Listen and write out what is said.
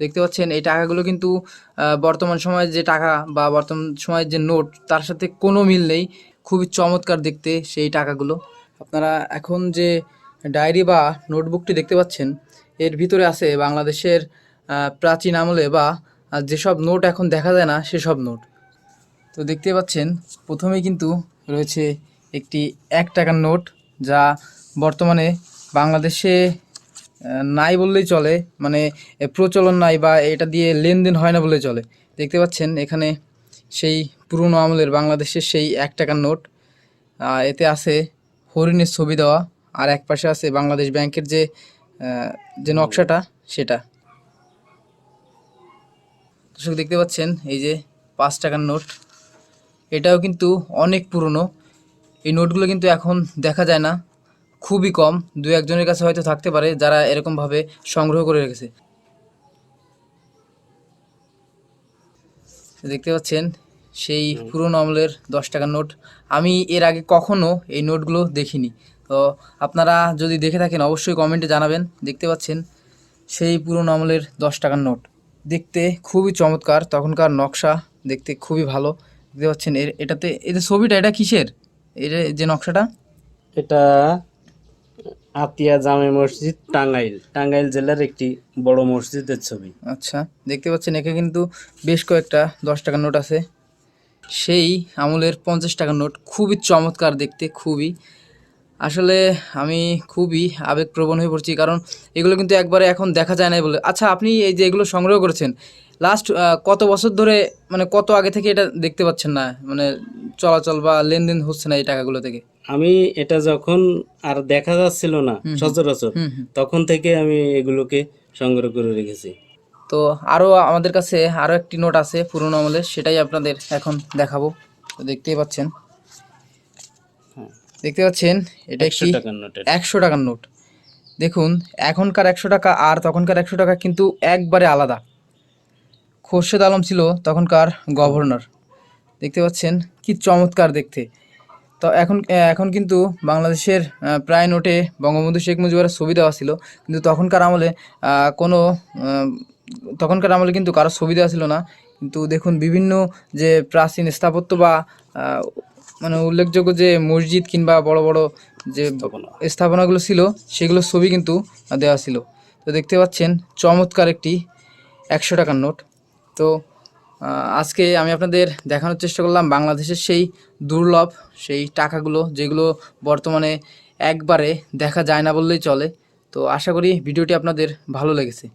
দেখতে পাচ্ছেন, এই টাকাগুলো কিন্তু বর্তমান সময়ের যে টাকা বা বর্তমান সময়ের যে নোট, তার সাথে কোনো মিল নেই। খুবই চমৎকার দেখতে সেই টাকাগুলো। আপনারা এখন যে ডায়েরি বা নোটবুকটি দেখতে পাচ্ছেন, এর ভিতরে আছে বাংলাদেশের প্রাচীন আমলে বা যেসব নোট এখন দেখা যায় না, সেসব নোট। তো দেখতে পাচ্ছেন, প্রথমেই কিন্তু রয়েছে একটি এক টাকার নোট, যা বর্তমানে বাংলাদেশে নাই বললেই চলে মানে প্রচলন নাই বা এটা দিয়ে লেনদেন হয় না বললেই চলে। দেখতে পাচ্ছেন এখানে সেই পুরনো আমলের বাংলাদেশের সেই এক টাকার নোট এতে আছে হরিণের ছবি দেওয়া, আর এক পাশে আছে বাংলাদেশ ব্যাংকের যে যে নকশাটা সেটা। দর্শক দেখতে পাচ্ছেন এই যে পাঁচ টাকার নোট, এটাও কিন্তু অনেক পুরনো। এই নোটগুলো কিন্তু এখন দেখা যায় না। খুবই কম দু একজনের কাছে হয়তো থাকতে পারে যারা এরকমভাবে সংগ্রহ করে রেখেছে। দেখতে পাচ্ছেন সেই পুরনো আমলের দশ টাকার নোট। আমি এর আগে কখনো এই নোটগুলো দেখিনি। তো আপনারা যদি দেখে থাকেন অবশ্যই কমেন্টে জানাবেন। দেখতে পাচ্ছেন সেই পুরনো আমলের দশ টাকার নোট। দেখতে খুবই চমৎকার তখনকার নকশা দেখতে খুবই ভালো। দেখতে পাচ্ছেন এর এটাতে যে ছবিটা এটা কিসের? এর যে নকশাটা? এটা আতিয়া জামে মসজিদ টাঙ্গাইল। টাঙ্গাইল জেলার একটি বড় মসজিদের ছবি। আচ্ছা দেখতে পাচ্ছেন এখানে কিন্তু বেশ কয়েকটা, দশ টাকার নোট আছে। সেই আমলের পঞ্চাশ টাকার নোট খুবই চমৎকার দেখতে, খুবই। আসলে আমি খুবই আবেগপ্রবণ হয়ে পড়ছি, কারণ এগুলো কিন্তু একবারে এখন দেখা যায় না বলে। আচ্ছা আপনি এই যে এগুলো সংগ্রহ করেছেন লাস্ট কত বছর ধরে মানে কত আগে থেকে এটা দেখতে পাচ্ছেন না? মানে চলাচল বা লেনদেন হচ্ছে না এই টাকাগুলো থেকে? আমি এটা যখন আর দেখা যাচ্ছিল না সচরাচর তখন থেকে আমি এগুলোকে সংগ্রহ করে রেখেছি। তো আরও আমাদের কাছে আরও একটি নোট আছে পুরনো আমলের সেটাই আপনাদের এখন দেখাবো। তো দেখতেই পাচ্ছেন। হ্যাঁ। দেখতে পাচ্ছেন এটা একশো একটি টাকার নোটের একশো টাকার নোট। দেখুন এখনকার একশো টাকা আর তখনকার একশো টাকা কিন্তু একবারে আলাদা। খোরশেদ আলম ছিল তখনকার গভর্নর। দেখতে পাচ্ছেন কি চমৎকার দেখতে। তো এখন এখন কিন্তু বাংলাদেশের প্রায় নোটে বঙ্গবন্ধু শেখ মুজিবের ছবি দেওয়া ছিল। কিন্তু তখনকার আমলে কোনো তখনকার আমলে কিন্তু কারও ছবি দেওয়া ছিল না। কিন্তু দেখুন বিভিন্ন যে প্রাচীন স্থাপত্য বা মানে উল্লেখযোগ্য যে মসজিদ কিংবা বড় বড় যে স্থাপনাগুলো ছিল সেগুলোর ছবি কিন্তু দেওয়া ছিল। তো দেখতে পাচ্ছেন চমৎকার একটি একশো টাকার নোট। তো আজকে আমি আপনাদের দেখানোর চেষ্টা করলাম বাংলাদেশের সেই দুর্লভ, সেই টাকাগুলো যেগুলো বর্তমানে একবারে দেখা যায় না বললেই চলে। তো আশা করি ভিডিওটি আপনাদের ভালো লেগেছে।